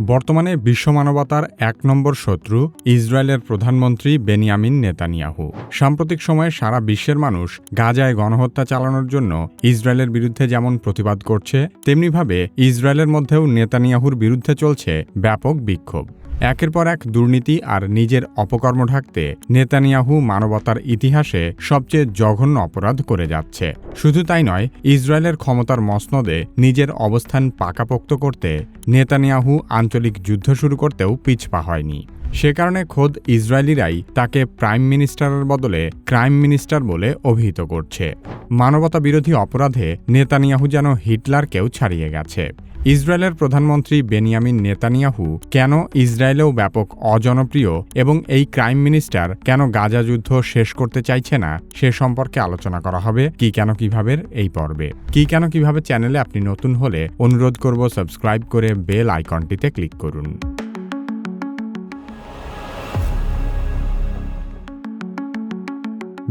বর্তমানে বিশ্ব মানবতার এক নম্বর শত্রু ইসরায়েলের প্রধানমন্ত্রী বেনিয়ামিন নেতানিয়াহু। সাম্প্রতিক সময়ে সারা বিশ্বের মানুষ গাজায় গণহত্যা চালানোর জন্য ইসরায়েলের বিরুদ্ধে যেমন প্রতিবাদ করছে, তেমনিভাবে ইসরায়েলের মধ্যেও নেতানিয়াহুর বিরুদ্ধে চলছে ব্যাপক বিক্ষোভ। একের পর এক দুর্নীতি আর নিজের অপকর্ম ঢাকতে নেতানিয়াহু মানবতার ইতিহাসে সবচেয়ে জঘন্য অপরাধ করে যাচ্ছে। শুধু তাই নয়, ইসরায়েলের ক্ষমতার মসনদে নিজের অবস্থান পাকাপোক্ত করতে নেতানিয়াহু আঞ্চলিক যুদ্ধ শুরু করতেও পিছপা হয়নি। সে কারণে খোদ ইসরায়েলিরাই তাকে প্রাইম মিনিস্টারের বদলে ক্রাইম মিনিস্টার বলে অভিহিত করছে। মানবতা বিরোধী অপরাধে নেতানিয়াহু যেন হিটলারকেও ছাড়িয়ে গেছে। ইসরায়েলের প্রধানমন্ত্রী বেনিয়ামিন নেতানিয়াহু কেন ইসরায়েলেও ব্যাপক অজনপ্রিয় এবং এই ক্রাইম মিনিস্টার কেন গাজা যুদ্ধ শেষ করতে চাইছে না, সে সম্পর্কে আলোচনা করা হবে কি কেন কীভাবে এই পর্বে। কি কেন কীভাবে চ্যানেলে আপনি নতুন হলে অনুরোধ করব সাবস্ক্রাইব করে বেল আইকনটিতে ক্লিক করুন।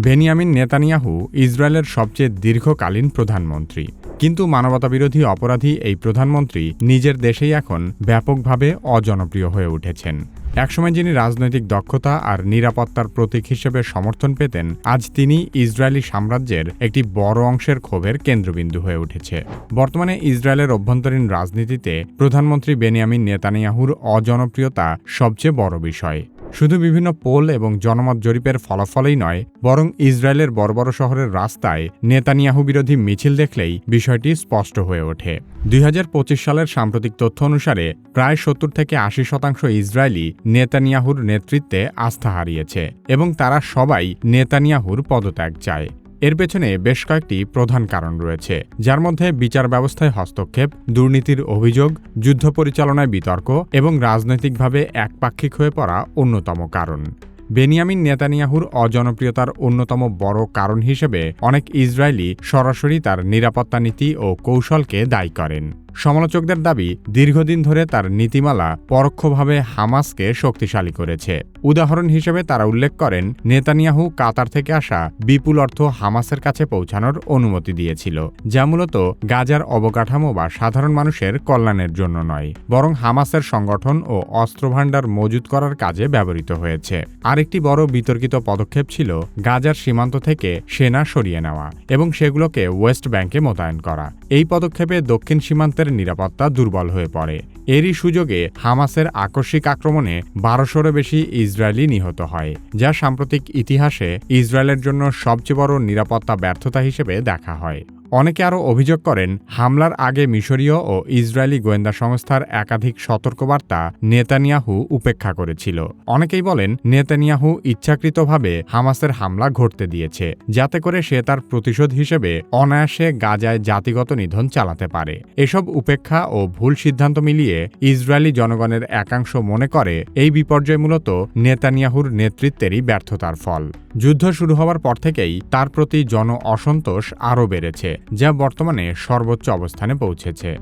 বেনিয়ামিন নেতানিয়াহু ইসরায়েলের সবচেয়ে দীর্ঘকালীন প্রধানমন্ত্রী। কিন্তু মানবতাবিরোধী অপরাধী এই প্রধানমন্ত্রী নিজের দেশেই এখন ব্যাপকভাবে অজনপ্রিয় হয়ে উঠেছেন। একসময় যিনি রাজনৈতিক দক্ষতা আর নিরাপত্তার প্রতীক হিসেবে সমর্থন পেতেন, আজ তিনি ইসরায়েলি সাম্রাজ্যের একটি বড় অংশের ক্ষোভের কেন্দ্রবিন্দু হয়ে উঠেছে। বর্তমানে ইসরায়েলের অভ্যন্তরীণ রাজনীতিতে প্রধানমন্ত্রী বেনিয়ামিন নেতানিয়াহুর অজনপ্রিয়তা সবচেয়ে বড় বিষয়। শুধু বিভিন্ন পোল এবং জনমত জরিপের ফলাফলেই নয়, বরং ইসরায়েলের বড় বড় শহরের রাস্তায় নেতানিয়াহু বিরোধী মিছিল দেখলেই বিষয়টি স্পষ্ট হয়ে ওঠে। দুই হাজার পঁচিশ সালের সাম্প্রতিক তথ্য অনুসারে প্রায় সত্তর থেকে আশি শতাংশ ইসরায়েলি নেতানিয়াহুর নেতৃত্বে আস্থা হারিয়েছে এবং তারা সবাই নেতানিয়াহুর পদত্যাগ চায়। এর পেছনে বেশ কয়েকটি প্রধান কারণ রয়েছে, যার মধ্যে বিচার ব্যবস্থায় হস্তক্ষেপ, দুর্নীতির অভিযোগ, যুদ্ধ পরিচালনায় বিতর্ক এবং রাজনৈতিকভাবে একপাক্ষিক হয়ে পড়া অন্যতম কারণ। বেনিয়ামিন নেতানিয়াহুর অজনপ্রিয়তার অন্যতম বড় কারণ হিসেবে অনেক ইসরায়েলি সরাসরি তার নিরাপত্তা নীতি ও কৌশলকে দায়ী করেন। সমালোচকদের দাবি, দীর্ঘদিন ধরে তার নীতিমালা পরোক্ষভাবে হামাসকে শক্তিশালী করেছে। উদাহরণ হিসেবে তারা উল্লেখ করেন, নেতানিয়াহু কাতার থেকে আসা বিপুল অর্থ হামাসের কাছে পৌঁছানোর অনুমতি দিয়েছিল, যা মূলত গাজার অবকাঠামো বা সাধারণ মানুষের কল্যাণের জন্য নয়, বরং হামাসের সংগঠন ও অস্ত্রভাণ্ডার মজুত করার কাজে ব্যবহৃত হয়েছে। আরেকটি বড় বিতর্কিত পদক্ষেপ ছিল গাজার সীমান্ত থেকে সেনা সরিয়ে নেওয়া এবং সেগুলোকে ওয়েস্ট ব্যাংকে মোতায়েন করা। এই পদক্ষেপে দক্ষিণ সীমান্তের নিরাপত্তা দুর্বল হয়ে পড়ে। এরই সুযোগে হামাসের আকস্মিক আক্রমণে বারোশোরও বেশি ইসরায়েলি নিহত হয়, যা সাম্প্রতিক ইতিহাসে ইসরায়েলের জন্য সবচেয়ে বড় নিরাপত্তা ব্যর্থতা হিসেবে দেখা হয়। অনেকে আরও অভিযোগ করেন, হামলার আগে মিশরীয় ও ইসরায়েলি গোয়েন্দা সংস্থার একাধিক সতর্কবার্তা নেতানিয়াহু উপেক্ষা করেছিল। অনেকেই বলেন, নেতানিয়াহু ইচ্ছাকৃতভাবে হামাসের হামলা ঘটতে দিয়েছে, যাতে করে সে তার প্রতিশোধ হিসেবে অনায়াসে গাজায় জাতিগত নিধন চালাতে পারে। এসব উপেক্ষা ও ভুল সিদ্ধান্ত মিলিয়ে ইসরায়েলি জনগণের একাংশ মনে করে, এই বিপর্যয় মূলত নেতানিয়াহুর নেতৃত্বেরই ব্যর্থতার ফল। যুদ্ধ শুরু হওয়ার পর থেকেই তার প্রতি জন অসন্তোষ আরও বেড়েছে। যা বর্তমানে সর্বোচ্চ অবস্থানে পৌঁছেছে।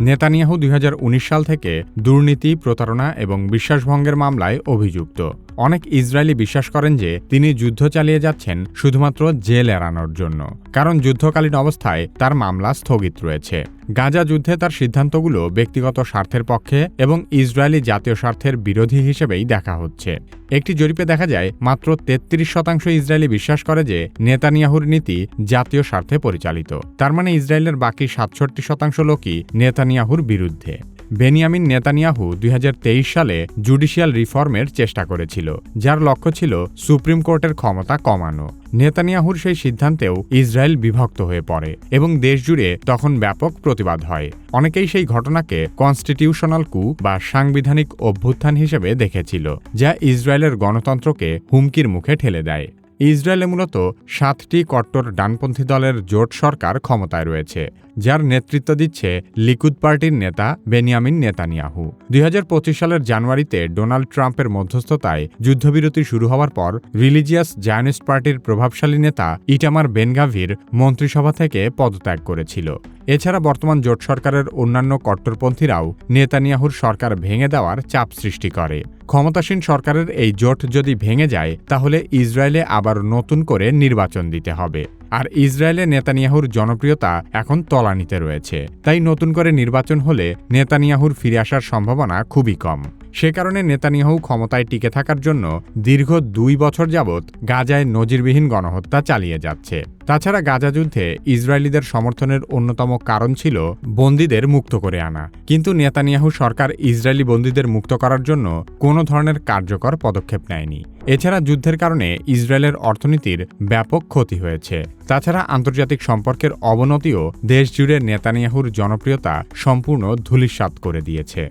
নেতানিয়াহু দুই হাজার উনিশ সাল থেকে দুর্নীতি, প্রতারণা এবং বিশ্বাসভঙ্গের মামলায় অভিযুক্ত। অনেক ইসরায়েলি বিশ্বাস করেন যে তিনি যুদ্ধ চালিয়ে যাচ্ছেন শুধুমাত্র জেল এড়ানোর জন্য। কারণ যুদ্ধকালীন অবস্থায় তার মামলা স্থগিত রয়েছে। গাজা যুদ্ধে তার সিদ্ধান্তগুলো ব্যক্তিগত স্বার্থের পক্ষে এবং ইসরায়েলি জাতীয় স্বার্থের বিরোধী হিসেবেই দেখা হচ্ছে। একটি জরিপে দেখা যায়, মাত্র তেত্রিশ শতাংশ ইসরায়েলি বিশ্বাস করে যে নেতানিয়াহুর নীতি জাতীয় স্বার্থে পরিচালিত। তার মানে ইসরায়েলের বাকি সাতষট্টি শতাংশ লোকই নেতানিয়াহুর বিরুদ্ধে। বেনিয়ামিন নেতানিয়াহু দুই হাজার তেইশ সালে জুডিশিয়াল রিফর্মের চেষ্টা করেছিল, যার লক্ষ্য ছিল সুপ্রিম কোর্টের ক্ষমতা কমানো। নেতানিয়াহুর সেই সিদ্ধান্তেও ইসরায়েল বিভক্ত হয়ে পড়ে এবং দেশজুড়ে তখন ব্যাপক প্রতিবাদ হয়। অনেকেই সেই ঘটনাকে কনস্টিটিউশনাল কু বা সাংবিধানিক অভ্যুত্থান হিসেবে দেখেছিল, যা ইসরায়েলের গণতন্ত্রকে হুমকির মুখে ঠেলে দেয়। ইসরায়েলে মূলত সাতটি কট্টর ডানপন্থী দলের জোট সরকার ক্ষমতায় রয়েছে যার নেতৃত্ব দিচ্ছে লিকুদ পার্টির নেতা বেনিয়ামিন নেতানিয়াহু। দুই হাজার পঁচিশ সালের জানুয়ারিতে ডোনাল্ড ট্রাম্পের মধ্যস্থতায় যুদ্ধবিরতি শুরু হওয়ার পর রিলিজিয়াস জায়নিস্ট পার্টির প্রভাবশালী নেতা ইটামার বেনগাভির মন্ত্রিসভা থেকে পদত্যাগ করেছিল। এছাড়া বর্তমান জোট সরকারের অন্যান্য কট্টরপন্থীরাও নেতানিয়াহুর সরকার ভেঙে দেওয়ার চাপ সৃষ্টি করে। ক্ষমতাসীন সরকারের এই জোট যদি ভেঙে যায়, তাহলে ইসরায়েলে আবার নতুন করে নির্বাচন দিতে হবে। আর ইসরায়েলে নেতানিয়াহুর জনপ্রিয়তা এখন তলানিতে রয়েছে। তাই নতুন করে নির্বাচন হলে নেতানিয়াহুর ফিরে আসার সম্ভাবনা খুবই কম। সে কারণে নেতানিয়াহু ক্ষমতায় টিকে থাকার জন্য দীর্ঘ দুই বছর যাবৎ গাজায় নজিরবিহীন গণহত্যা চালিয়ে যাচ্ছে। তাছাড়া গাজা যুদ্ধে ইসরায়েলিদের সমর্থনের অন্যতম কারণ ছিল বন্দীদের মুক্ত করে আনা। কিন্তু নেতানিয়াহু সরকার ইসরায়েলি বন্দীদের মুক্ত করার জন্য কোনো ধরনের কার্যকর পদক্ষেপ নেয়নি। এছাড়া যুদ্ধের কারণে ইসরায়েলের অর্থনীতির ব্যাপক ক্ষতি হয়েছে। তাছাড়া আন্তর্জাতিক সম্পর্কের অবনতিও দেশজুড়ে নেতানিয়াহুর জনপ্রিয়তা সম্পূর্ণ ধূলিসাৎ করে দিয়েছে।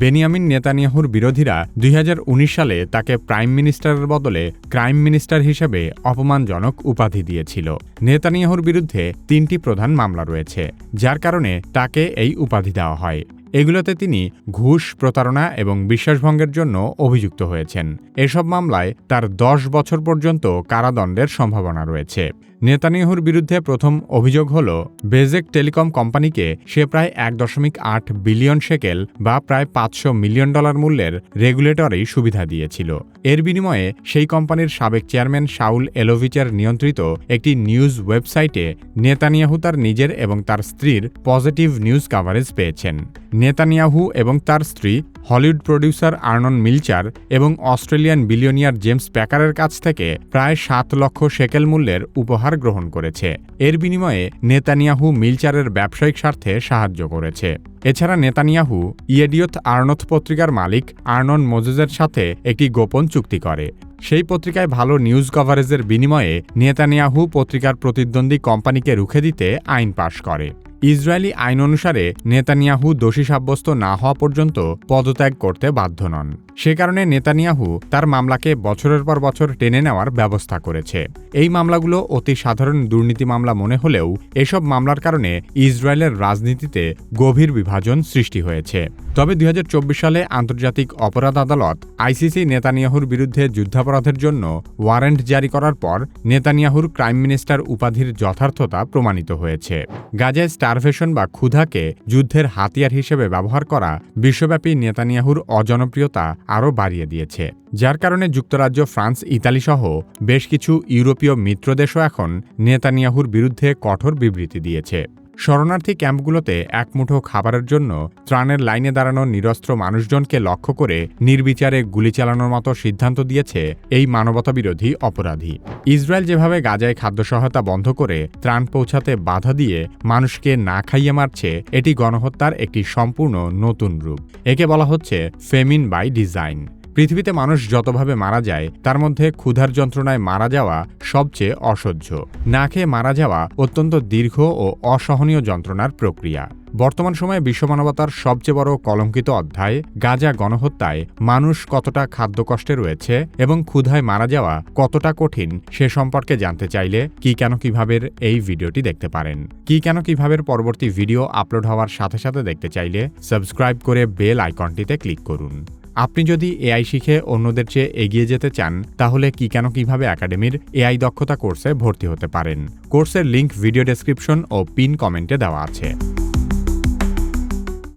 বেনিয়ামিন নেতানিয়াহুর বিরোধীরা দুই হাজার উনিশ সালে তাকে প্রাইম মিনিস্টারের বদলে ক্রাইম মিনিস্টার হিসেবে অপমানজনক উপাধি দিয়েছিল। নেতানিয়াহুর বিরুদ্ধে তিনটি প্রধান মামলা রয়েছে, যার কারণে তাকে এই উপাধি দেওয়া হয়। এগুলোতে তিনি ঘুষ, প্রতারণা এবং বিশ্বাসভঙ্গের জন্য অভিযুক্ত হয়েছেন। এসব মামলায় তার দশ বছর পর্যন্ত কারাদণ্ডের সম্ভাবনা রয়েছে। নেতানিয়াহুর বিরুদ্ধে প্রথম অভিযোগ হল, বেজেক টেলিকম কোম্পানিকে সে প্রায় এক দশমিক আট বিলিয়ন শেকেল বা প্রায় পাঁচশো মিলিয়ন ডলার মূল্যের রেগুলেটরি সুবিধা দিয়েছিল। এর বিনিময়ে সেই কোম্পানির সাবেক চেয়ারম্যান শাউল এলোভিচের নিয়ন্ত্রিত একটি নিউজ ওয়েবসাইটে নেতানিয়াহু তার নিজের এবং তার স্ত্রীর পজিটিভ নিউজ কাভারেজ পেয়েছেন। নেতানিয়াহু এবং তার স্ত্রী, হলিউড প্রডিউসার আর্নন মিলচার এবং অস্ট্রেলিয়ান বিলিয়নিয়ার জেমস প্যাকারের কাছ থেকে প্রায় সাত লক্ষ শেকেল মূল্যের উপহার গ্রহণ করেছে। এর বিনিময়ে নেতানিয়াহু মিলচারের ব্যবসায়িক স্বার্থে সাহায্য করেছে। এছাড়া নেতানিয়াহু ইয়েডিয়ত আর্নথ পত্রিকার মালিক আর্নন মোজেজের সাথে একটি গোপন চুক্তি করে। সেই পত্রিকায় ভালো নিউজ কভারেজের বিনিময়ে নেতানিয়াহু পত্রিকার প্রতিদ্বন্দ্বী কোম্পানিকে রুখে দিতে আইন পাশ করে। ইসরায়েলি আইন অনুসারে নেতানিয়াহু দোষী সাব্যস্ত না হওয়া পর্যন্ত পদত্যাগ করতে বাধ্য নন। সে কারণে নেতানিয়াহু তার মামলাকে বছরের পর বছর টেনে নেওয়ার ব্যবস্থা করেছে। এই মামলাগুলো অতি সাধারণ দুর্নীতি মামলা মনে হলেও এসব মামলার কারণে ইসরায়েলের রাজনীতিতে গভীর বিভাজন সৃষ্টি হয়েছে। তবে দুই হাজার চব্বিশ সালে আন্তর্জাতিক অপরাধ আদালত আইসিসি নেতানিয়াহুর বিরুদ্ধে যুদ্ধাপরাধের জন্য ওয়ারেন্ট জারি করার পর নেতানিয়াহুর ক্রাইম মিনিস্টার উপাধির যথার্থতা প্রমাণিত হয়েছে। গাজায় স্টারভেশন বা ক্ষুধাকে যুদ্ধের হাতিয়ার হিসেবে ব্যবহার করা বিশ্বব্যাপী নেতানিয়াহুর অজনপ্রিয়তা আরও বাড়িয়ে দিয়েছে। যার কারণে যুক্তরাজ্য, ফ্রান্স, ইতালি সহ বেশ কিছু ইউরোপীয় মিত্রদেশও এখন নেতানিয়াহুর বিরুদ্ধে কঠোর বিবৃতি দিয়েছে। শরণার্থী ক্যাম্পগুলোতে এক মুঠো খাবারের জন্য ত্রাণের লাইনে দাঁড়ানো নিরস্ত্র মানুষজনকে লক্ষ্য করে নির্বিচারে গুলি চালানোর মতো সিদ্ধান্ত দিয়েছে এই মানবতাবিরোধী অপরাধী। ইসরায়েল যেভাবে গাজায় খাদ্য সহায়তা বন্ধ করে ত্রাণ পৌঁছাতে বাধা দিয়ে মানুষকে না খাইয়ে মারছে, এটি গণহত্যার একটি সম্পূর্ণ নতুন রূপ। একে বলা হচ্ছে ফেমিন বাই ডিজাইন। পৃথিবীতে মানুষ যতভাবে মারা যায়, তার মধ্যে ক্ষুধার যন্ত্রণায় মারা যাওয়া সবচেয়ে অসহ্য। না খেয়ে মারা যাওয়া অত্যন্ত দীর্ঘ ও অসহনীয় যন্ত্রণার প্রক্রিয়া। বর্তমান সময়ে বিশ্বমানবতার সবচেয়ে বড় কলঙ্কিত অধ্যায়, গাজা গণহত্যায় মানুষ কতটা খাদ্য কষ্টে রয়েছে এবং ক্ষুধায় মারা যাওয়া কতটা কঠিন, সে সম্পর্কে জানতে চাইলে কি কেন কীভাবে এই ভিডিওটি দেখতে পারেন। কি কেন কীভাবে পরবর্তী ভিডিও আপলোড হওয়ার সাথে সাথে দেখতে চাইলে সাবস্ক্রাইব করে বেল আইকনটিতে ক্লিক করুন। আপনি যদি এআই শিখে অন্যদের চেয়ে এগিয়ে যেতে চান, তাহলে কি কেন কীভাবে একাডেমির এআই দক্ষতা কোর্সে ভর্তি হতে পারেন? কোর্সের লিংক ভিডিও ডেসক্রিপশন ও পিন কমেন্টে দেওয়া আছে।